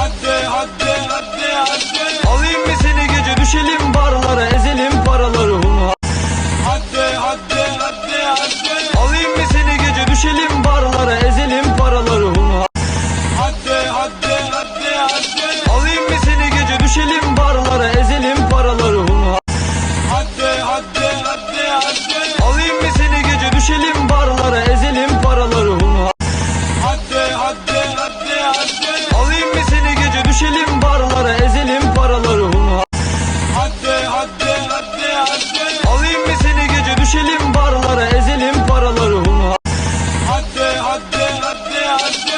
Hadi hadi hadi hadi Alayım mı seni gece? Düşelim barlara ezelim paraları. Hun Hadi hadi hadi hadi Alayım mı seni gece? Düşelim barlara ezelim paraları. Hun Hadi hadi hadi hadi Alayım mı seni gece? Düşelim barlara ezelim paraları. Hun Hadi hadi hadi hadi Alayım mı seni gece? Düşelim barlara ezelim paraları. Hun Hadi hadi hadi hadi Alayım Thank you.